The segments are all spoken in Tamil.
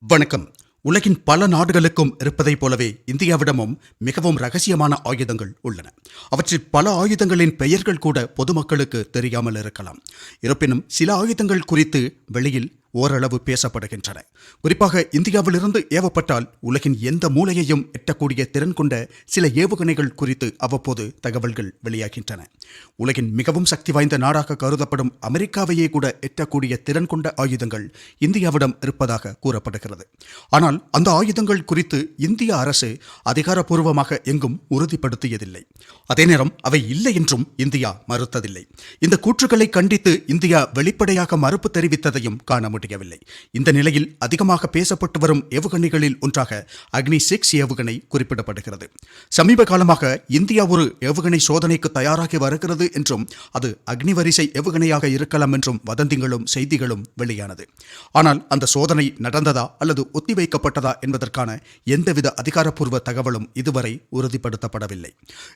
வணக்கம். உலகின் பல நாடுகளுக்கும் இருப்பதைப் போலவே இந்தியாவிடமும் மிகவும் ரகசியமான ஆயுதங்கள் உள்ளன. அவற்றில் பல ஆயுதங்களின் பெயர்கள் கூட பொதுமக்களுக்கு தெரியாமல் இருக்கலாம். இருப்பினும் சில ஆயுதங்கள் குறித்து வெளியில் ஓரளவு பேசப்படுகின்றன. குறிப்பாக இந்தியாவிலிருந்து ஏவப்பட்டால் உலகின் எந்த மூலையையும் எட்டக்கூடிய திறன் கொண்ட சில ஏவுகணைகள் குறித்து அவ்வப்போது தகவல்கள் வெளியாகின்றன. உலகின் மிகவும் சக்தி வாய்ந்த நாடாக கருதப்படும் அமெரிக்காவையே கூட எட்டக்கூடிய திறன் கொண்ட ஆயுதங்கள் இந்தியாவிடம் இருப்பதாக கூறப்படுகிறது. ஆனால் அந்த ஆயுதங்கள் குறித்து இந்திய அரசு அதிகாரப்பூர்வமாக எங்கும் உறுதிப்படுத்தியதில்லை. அதே நேரம் அவை இல்லை என்றும் இந்தியா மறுத்ததில்லை. இந்த கூற்றுகளை கண்டித்து இந்தியா வெளிப்படையாக மறுப்பு தெரிவித்ததையும் காண முடியும் முடியவில்லை இந்த நிலையில் அதிகமாக பேசப்பட்டு வரும் ஏவுகணைகளில் ஒன்றாக அக்னி சிக்ஸ் ஏவுகணை குறிப்பிடப்படுகிறது. சமீப காலமாக இந்தியா ஒரு ஏவுகணை சோதனைக்கு தயாராகி வருகிறது என்றும் அது அக்னி வரிசை ஏவுகணையாக இருக்கலாம் என்றும் வதந்திகளும் செய்திகளும் வெளியானது. ஆனால் அந்த சோதனை நடந்ததா அல்லது ஒத்திவைக்கப்பட்டதா என்பதற்கான எந்தவித அதிகாரப்பூர்வ தகவலும் இதுவரை உறுதிப்படுத்தப்படவில்லை.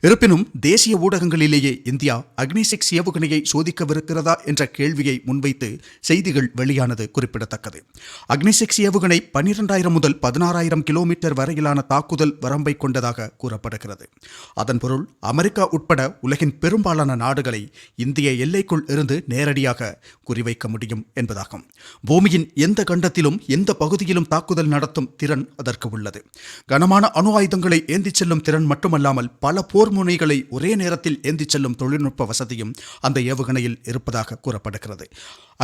இருப்பினும் தேசிய ஊடகங்களிலேயே இந்தியா அக்னி சிக்ஸ் ஏவுகணையை சோதிக்கவிருக்கிறதா என்ற கேள்வியை முன்வைத்து செய்திகள் வெளியானது குறிப்பிடத்தக்கது. அக்னி ஏவுகணை பன்னிரெண்டாயிரம் முதல் பதினாறாயிரம் கிலோமீட்டர் வரையிலான தாக்குதல் வரம்பை கொண்டதாக கூறப்படுகிறது. அதன் பொருள் அமெரிக்கா உட்பட உலகின் பெரும்பாலான நாடுகளை இந்திய எல்லைக்குள் இருந்து நேரடியாக குறிவைக்க முடியும் என்பதாகும். பூமியின் எந்த கண்டத்திலும் எந்த பகுதியிலும் தாக்குதல் நடத்தும் திறன் அதற்கு உள்ளது. கனமான அணு ஆயுதங்களை ஏந்திச் செல்லும் திறன் மட்டுமல்லாமல் பல போர் முனைகளை ஒரே நேரத்தில் ஏந்திச் செல்லும் தொழில்நுட்ப வசதியும் அந்த ஏவுகணையில் இருப்பதாக கூறப்படுகிறது.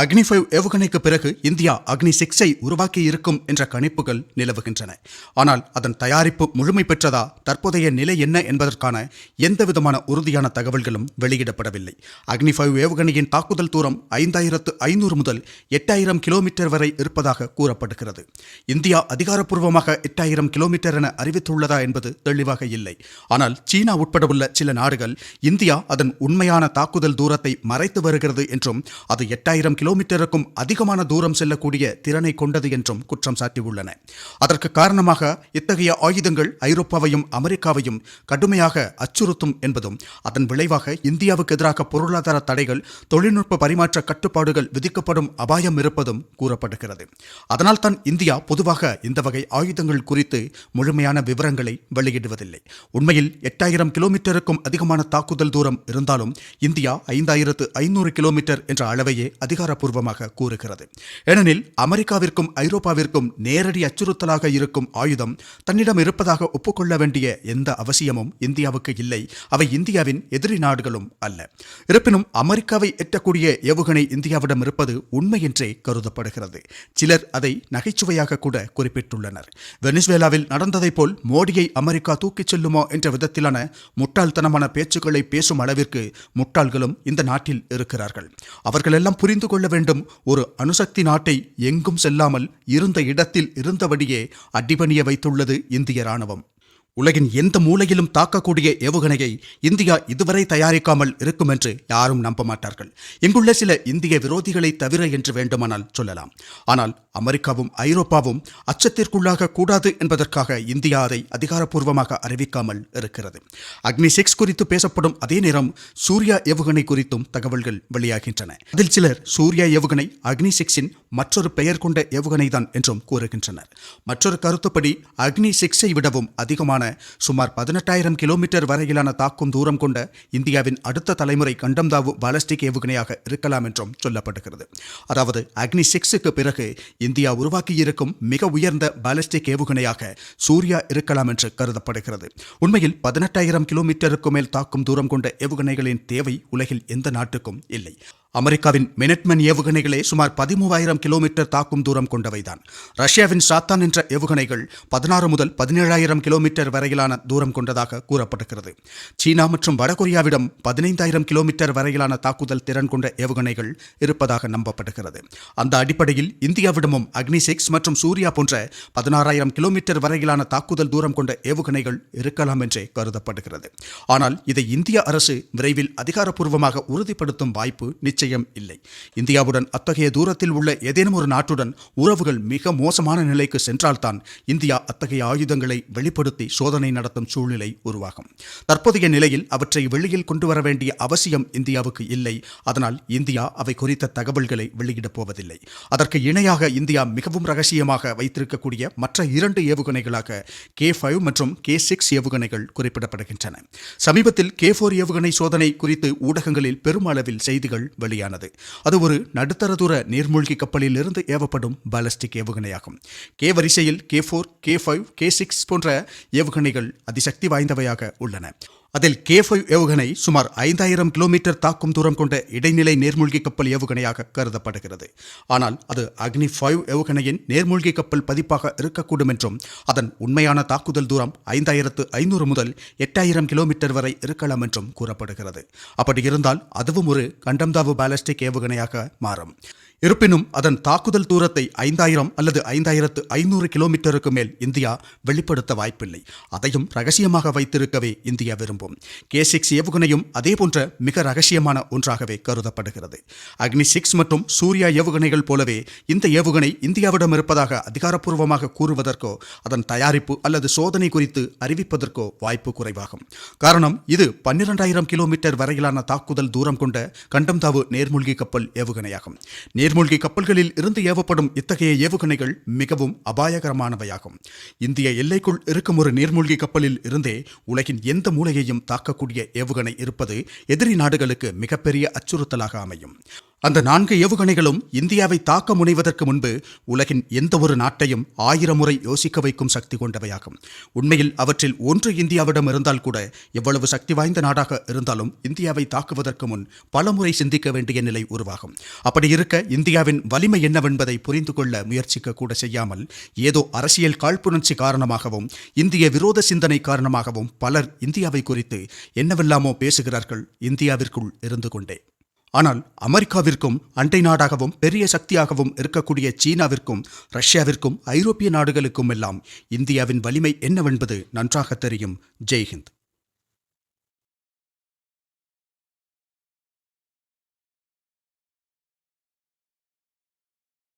அக்னி ஃபைவ் ஏவுகணைக்கு பிறகு இந்தியா அக்னி சிக்ஸை உருவாக்கி இருக்கும் என்ற கணிப்புகள் நிலவுகின்றன. ஆனால் அதன் தயாரிப்பு முழுமை பெற்றதா தற்போதைய நிலை என்ன என்பதற்கான எந்தவிதமான உறுதியான தகவல்களும் வெளியிடப்படவில்லை. அக்னி ஃபைவ் ஏவுகணையின் தாக்குதல் தூரம் ஐந்தாயிரத்து ஐநூறு முதல் எட்டாயிரம் கிலோமீட்டர் வரை இருப்பதாக கூறப்படுகிறது. இந்தியா அதிகாரப்பூர்வமாக எட்டாயிரம் கிலோமீட்டர் என அறிவித்துள்ளதா என்பது தெளிவாக இல்லை. ஆனால் சீனா உட்பட உள்ள சில நாடுகள் இந்தியா அதன் உண்மையான தாக்குதல் தூரத்தை மறைத்து வருகிறது என்றும் அது எட்டாயிரம் கிலோமீட்டருக்கும் அதிகமான தூரம் செல்லக்கூடிய திறனை கொண்டது என்றும் குற்றம் சாட்டியுள்ளன. அதற்கு காரணமாக இத்தகைய ஆயுதங்கள் ஐரோப்பாவையும் அமெரிக்காவையும் கடுமையாக அச்சுறுத்தும் என்பதும் அதன் விளைவாக இந்தியாவுக்கு எதிராக பொருளாதார தடைகள் தொழில்நுட்ப பரிமாற்ற கட்டுப்பாடுகள் விதிக்கப்படும் அபாயம் இருப்பதும் கூறப்படுகிறது. அதனால் தான் இந்தியா பொதுவாக இந்த வகை ஆயுதங்கள் குறித்து முழுமையான விவரங்களை வெளியிடுவதில்லை. உண்மையில் எட்டாயிரம் கிலோமீட்டருக்கும் அதிகமான தாக்குதல் தூரம் இருந்தாலும் இந்தியா ஐந்தாயிரத்து ஐநூறு கிலோமீட்டர் என்ற அளவையே அதிகாரப்பூர்வமாக கூறுகிறது. ஏனெனில் அமெரிக்காவிற்கும் ஐரோப்பாவிற்கும் நேரடி அச்சுறுத்தலாக இருக்கும் ஆயுதம் தன்னிடம் இருப்பதாக ஒப்புக்கொள்ள வேண்டிய எந்த அவசியமும் இந்தியாவுக்கு இல்லை. அவை இந்தியாவின் எதிரி நாடுகளும் அல்ல. இருப்பினும் அமெரிக்காவை எட்டக்கூடிய ஏவுகணை இந்தியாவிடம் இருப்பது உண்மை என்றே கருதப்படுகிறது. சிலர் அதை நகைச்சுவையாக கூட குறிப்பிட்டுள்ளனர். வெனிசுவேலாவில் நடந்ததைப் போல் மோடியை அமெரிக்கா தூக்கிச் செல்லுமோ என்ற விதத்திலான முட்டாள்தனமான பேச்சுக்களை பேசும் அளவிற்கு முட்டாள்களும் இந்த நாட்டில் இருக்கிறார்கள். அவர்களெல்லாம் புரிந்து கொள்ள வேண்டும் ஒரு அணுசக்தி நாட்டை எங்கும் செல்லாமல் இருந்த இடத்தில் இருந்தபடியே அடிபணிய வைத்துள்ளது இந்திய ராணுவம் உலகின் எந்த மூலையிலும் தாக்கக்கூடிய ஏவுகணையை இந்தியா இதுவரை தயாரிக்காமல் இருக்கும் என்று யாரும் நம்ப மாட்டார்கள் இங்குள்ள சில இந்திய விரோதிகளை தவிர என்று வேண்டுமானால் சொல்லலாம். ஆனால் அமெரிக்காவும் ஐரோப்பாவும் அச்சத்திற்குள்ளாக கூடாது என்பதற்காக இந்தியா அதை அதிகாரப்பூர்வமாக அறிவிக்காமல் இருக்கிறது. அக்னி சிக்ஸ் குறித்து பேசப்படும் அதே நேரம் சூர்யா ஏவுகணை குறித்தும் தகவல்கள் வெளியாகின்றன. அதில் சிலர் சூர்யா ஏவுகணை அக்னி சிக்ஸின் மற்றொரு பெயர் கொண்ட ஏவுகணை தான் என்றும் கூறுகின்றனர். மற்றொரு கருத்துப்படி அக்னி சிக்ஸை விடவும் அதிகமான சுமார் பதினெட்டாயிரம் கிலோமீட்டர் வரையிலான தாக்கும் தூரம் கொண்ட இந்தியாவின் அடுத்த தலைமுறை கண்டம்தாவும் பாலஸ்டிக் ஏவுகணையாக இருக்கலாம் என்றும் சொல்லப்படுகிறது. அதாவது அக்னி சிக்ஸுக்கு பிறகு இந்தியா உருவாக்கியிருக்கும் மிக உயர்ந்த பாலஸ்டிக் ஏவுகணையாக சூர்யா இருக்கலாம் என்று கருதப்படுகிறது. உண்மையில் பதினெட்டாயிரம் கிலோமீட்டருக்கு மேல் தாக்கும் தூரம் கொண்ட ஏவுகணைகளின் தேவை உலகில் எந்த நாட்டுக்கும் இல்லை. அமெரிக்காவின் மினட்மென் ஏவுகணைகளே சுமார் பதிமூவாயிரம் கிலோமீட்டர் தாக்கும் தூரம் கொண்டவைதான். ரஷ்யாவின் சாத்தான் என்ற ஏவுகணைகள் பதினாறு முதல் பதினேழாயிரம் கிலோமீட்டர் வரையிலான தூரம் கொண்டதாக கூறப்படுகிறது சீனா மற்றும் வடகொரியாவிடம் பதினைந்தாயிரம் கிலோமீட்டர் வரையிலான தாக்குதல் திறன் கொண்ட ஏவுகணைகள் இருப்பதாக நம்பப்படுகிறது அந்த அடிப்படையில் இந்தியாவிடமும் அக்னி சிக்ஸ் மற்றும் சூர்யா போன்ற பதினாறாயிரம் கிலோமீட்டர் வரையிலான தாக்குதல் தூரம் கொண்ட ஏவுகணைகள் இருக்கலாம் என்றே கருதப்படுகிறது ஆனால் இதை இந்திய அரசு விரைவில் அதிகாரப்பூர்வமாக உறுதிப்படுத்தும் வாய்ப்பு நிச்சயம் இல்லை. இந்தியாவுடன் அத்தகைய தூரத்தில் உள்ள ஏதேனும் ஒரு நாட்டுடன் உறவுகள் மிக மோசமான நிலைக்கு சென்றால்தான் இந்தியா அத்தகைய ஆயுதங்களை வெளிப்படுத்தி சோதனை நடத்தும் சூழ்நிலை உருவாகும். தற்போதைய நிலையில் அவற்றை வெளியில் கொண்டு வர வேண்டிய அவசியம் இந்தியாவுக்கு இல்லை. அதனால் இந்தியா அவை குறித்த தகவல்களை வெளியிடப் போவதில்லை. அதற்கு இணையாக இந்தியா மிகவும் ரகசியமாக வைத்திருக்கக்கூடிய மற்ற இரண்டு ஏவுகணைகளாக கே ஃபைவ் மற்றும் கே சிக்ஸ் ஏவுகணைகள் குறிப்பிடப்படுகின்றன. சமீபத்தில் கே ஃபோர் ஏவுகணை சோதனை குறித்து ஊடகங்களில் பெருமளவில் செய்திகள் வெளியானது. அது ஒரு நடுத்தர தூர நீர்மூழ்கி கப்பலில் இருந்து ஏவப்படும் பாலஸ்டிக் ஏவுகணையாகும். கே வரிசையில் K four K five K six போன்ற ஏவுகணைகள் அதிசக்தி வாய்ந்தவையாக உள்ளன. அதில் கே ஃபைவ் ஏவுகணை சுமார் ஐந்தாயிரம் கிலோமீட்டர் தாக்கும் தூரம் கொண்ட இடைநிலை நேர்மூழ்கி கப்பல் ஏவுகணையாக கருதப்படுகிறது. ஆனால் அது அக்னி ஃபைவ் ஏவுகணையின் நேர்மூழ்கி கப்பல் பதிப்பாக இருக்கக்கூடும் என்றும் அதன் உண்மையான தாக்குதல் தூரம் ஐந்தாயிரத்து ஐநூறு முதல் எட்டாயிரம் கிலோமீட்டர் வரை இருக்கலாம் என்றும் கூறப்படுகிறது. அப்படி இருந்தால் அதுவும் ஒரு கண்டம்தாவு பாலஸ்டிக் ஏவுகணையாக மாறும். இருப்பினும் அதன் தாக்குதல் தூரத்தை ஐந்தாயிரம் அல்லது ஐந்தாயிரத்து ஐநூறு கிலோமீட்டருக்கு மேல் இந்தியா வெளிப்படுத்த வாய்ப்பில்லை. அதையும் ரகசியமாக வைத்திருக்கவே இந்தியா விரும்பும். கே சிக்ஸ் ஏவுகணையும் அதேபோன்ற மிக ரகசியமான ஒன்றாகவே கருதப்படுகிறது. அக்னி சிக்ஸ் மற்றும் சூர்யா ஏவுகணைகள் போலவே இந்த ஏவுகணை இந்தியாவிடம் இருப்பதாக அதிகாரப்பூர்வமாக கூறுவதற்கோ அதன் தயாரிப்பு அல்லது சோதனை குறித்து அறிவிப்பதற்கோ வாய்ப்பு குறைவாகும். காரணம் இது பன்னிரெண்டாயிரம் கிலோமீட்டர் வரையிலான தாக்குதல் தூரம் கொண்ட கண்டம்தாவு நேர்மூழ்கி கப்பல் ஏவுகணையாகும். நீர்மூழ்கி கப்பல்களில் இருந்து ஏவப்படும் இத்தகைய ஏவுகணைகள் மிகவும் அபாயகரமானவையாகும். இந்திய எல்லைக்குள் இருக்கும் ஒரு நீர்மூழ்கி கப்பலில் இருந்தே உலகின் எந்த மூலையையும் தாக்கக்கூடிய ஏவுகணை இருப்பது எதிரி நாடுகளுக்கு மிகப்பெரிய அச்சுறுத்தலாக அமையும். அந்த நான்கு ஏவுகணைகளும் இந்தியாவை தாக்க முனைவதற்கு முன்பு உலகின் எந்த ஒரு நாட்டையும் ஆயிரம் முறை யோசிக்க வைக்கும் சக்தி கொண்டவையாகும். உண்மையில் அவற்றில் ஒன்று இந்தியாவிடம் இருந்தால் கூட எவ்வளவு சக்தி வாய்ந்த நாடாக இருந்தாலும் இந்தியாவை தாக்குவதற்கு முன் பலமுறை சிந்திக்க வேண்டிய நிலை உருவாகும். அப்படி இருக்க இந்தியாவின் வலிமை என்னவென்பதை புரிந்து கொள்ள முயற்சிக்க கூட செய்யாமல் ஏதோ அரசியல் காழ்ப்புணர்ச்சி காரணமாகவும் இந்திய விரோத சிந்தனை காரணமாகவும் பலர் இந்தியாவை குறித்து என்னவெல்லாமோ பேசுகிறார்கள் இந்தியாவிற்குள் இருந்து கொண்டே. ஆனால் அமெரிக்காவிற்கும் அண்டை நாடாகவும் பெரிய சக்தியாகவும் இருக்கக்கூடிய சீனாவிற்கும் ரஷ்யாவிற்கும் ஐரோப்பிய நாடுகளுக்கும் எல்லாம் இந்தியாவின் வலிமை என்னவென்பது நன்றாக தெரியும். ஜெய்ஹிந்த்.